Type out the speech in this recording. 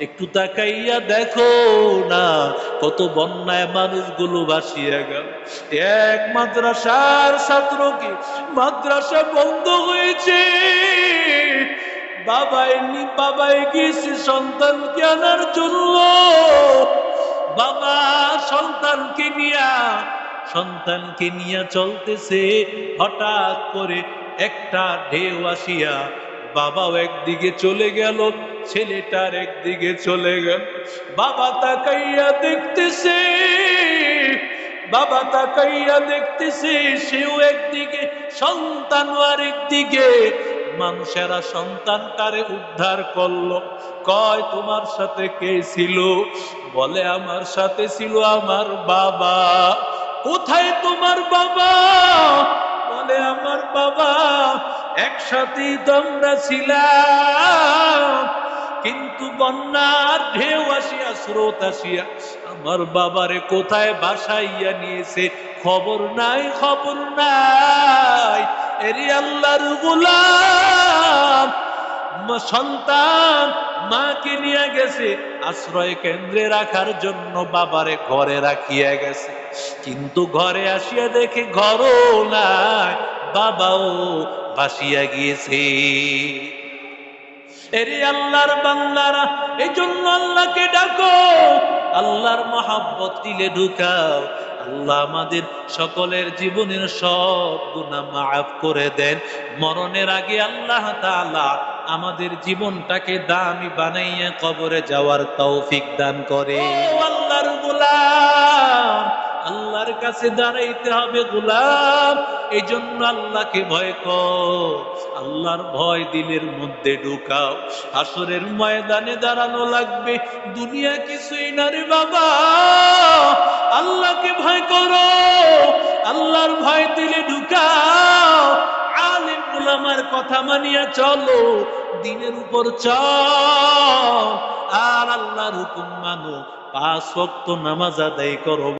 একটু তাকাইয়া দেখো না, কত বন্যায় মানুষগুলো ভাসিয়ে গেল। এক মাদ্রাসার ছাত্র কি মাদ্রাসা বন্ধ হয়েছে? বাবাই নি, বাবাই গিয়েছে সন্তানকে আনার জন্য। বাবা সন্তানকে নিয়া, সন্তানকে নিয়ে চলতেছে। হঠাৎ করে একটা ঢেউ আসিয়া বাবাও একদিকে চলে গেল, ছেলেটার একদিকে চলে গেল। বাবা তাকাইয়া দেখতেছে, বাবা তাকাইয়া দেখতেছে, সেও একদিকে, সন্তান আরেকদিকে। মানুষেরা সন্তানটারে উদ্ধার করল। কয়, তোমার সাথে কে ছিল? বলে, আমার সাথে ছিল আমার বাবা। কোথায় তোমার বাবা? বলে, আমার বাবা একসাথেই তোমরা ছিলাম, কিন্তু বন্যার ঢেউ আসিয়া, স্রোত আসিয়া আমার বাবারে কোথায় বাসাইয়া নিয়েছে খবর নাই খবর নাই। এরি আল্লাহর গুলাম সন্তান, মাকে নিয়ে গেছে, আশ্রয় কেন্দ্রে রাখার জন্য বাবারে ঘরে রাখিয়া গেছে। কিন্তু ঘরে আসিয়া দেখে ঘরও নাই। বাবাও ভাসিয়া গিয়েছে। এরে আল্লাহর বান্দারা এই জন্য আল্লাহকে ডাকো। আল্লাহর মহাব্বত দিলে ঢুকাও। আল্লাহ আমাদের সকলের জীবনের সব গুণা মাফ করে দেন। মরণের আগে আল্লাহ তাআলা আমাদের জীবনটাকে দামি বানাইয়া কবরে যাওয়ার তৌফিক দান করে। আল্লাহর আল্লাহর কাছে দাঁড়াইতে হবে গোলাম। এই জন্য আল্লাহকে ভয় কর। আল্লাহর ভয় দিলের মধ্যে ঢুকাও। আসরের ময়দানে দাঁড়ানো লাগবে। দুনিয়া কিছুই না রে বাবা। আল্লাহকে ভয় করো। আল্লাহর ভয় দিলে ঢুকাও। আলিম গুলামার কথা মানিয়া চলো। দিনের উপর চল। আর আল্লাহর হুকুম মানো। পাঁচ ওয়াক্ত নামাজ আদায় করো।